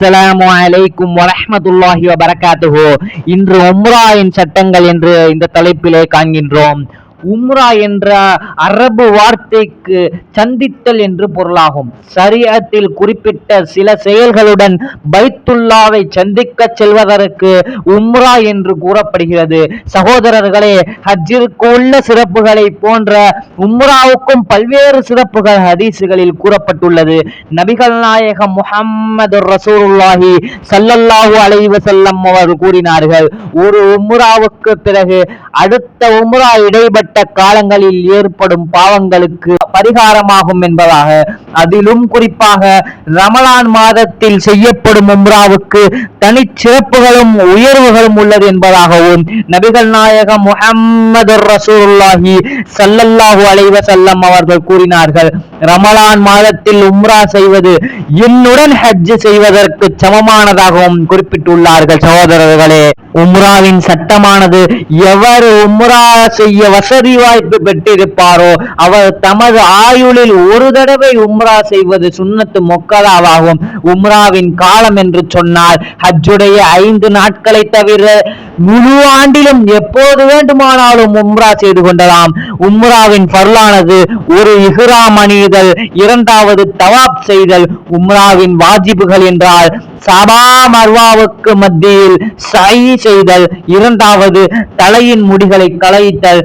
அஸ்ஸலாமு அலைக்கும் வரமத்துல்லாஹி வபரகாத்துஹோ. இன்று உம்ராயின் சட்டங்கள் என்று இந்த தலைப்பிலே காண்கின்றோம். உம்ரா என்ற அரபு வார்த்தைக்கு சந்தித்தல் என்று பொருளாகும். சரியத்தில் குறிப்பிட்ட சில செயல்களுடன் பைத்துல்லாவை சந்திக்க செல்வதற்கு உம்ரா என்று கூறப்படுகிறது. சகோதரர்களே ஹஜ்ஜிற்கு உள்ள சிறப்புகளை போன்ற உம்ராவுக்கும் பல்வேறு சிறப்புகள் ஹதீசுகளில் கூறப்பட்டுள்ளது. நபிகள் நாயகம் முகமது ரசூருல்லாஹி சல்லல்லாஹு அலைஹி செல்லம் அவர் கூறினார்கள் ஒரு உம்ராவுக்கு பிறகு அடுத்த உம்ரா இடைப்பட்ட காலங்களில் ஏற்படும் பாவங்களுக்கு பரிகாரமாகும் என்பதாக அதிலும் குறிப்பாக ரமலான் மாதத்தில் செய்யப்படும் உம்ராவுக்கு தனிச்சிறப்புகளும் உயர்வுகளும் உள்ளது என்பதாகவும் நபிகள் நாயகம் முஹம்மது ரசூலுல்லாஹி சல்லல்லாஹு அலைஹி செல்லம் அவர்கள் கூறினார்கள் ரமலான் மாதத்தில் உம்ரா செய்வது என்னுடன் ஹஜ் செய்வதற்கு சமமானதாகவும் குறிப்பிட்டுள்ளார்கள் சகோதரர்களே. உம்ராவின் சட்டமானது எவர் உம்ரா செய்ய வசதி வாய்ப்பு பெற்றிருப்பாரோ அவர் தமது ஆயுளில் ஒரு தடவை உம்ரா செய்வது சுண்ணத்து மொக்கதாவாகும். உம்ராவின் காலம் என்று சொன்னால் ஹஜ்ஜுடைய ஐந்து நாட்களை தவிர முழு ஆண்டிலும் எப்போது வேண்டுமானாலும் உம்ரா செய்து கொண்டலாம் உம்ராவின் பருளானது ஒரு இஹ்ராம் அணிதல் இரண்டாவது செய்தல் உம்ராவின் வாஜிபுகள் என்றால் சபா மர்வாவுக்கு மத்தியில் சை செய்தல். இரண்டாவது தலையின் முடிகளை களைத்தல்.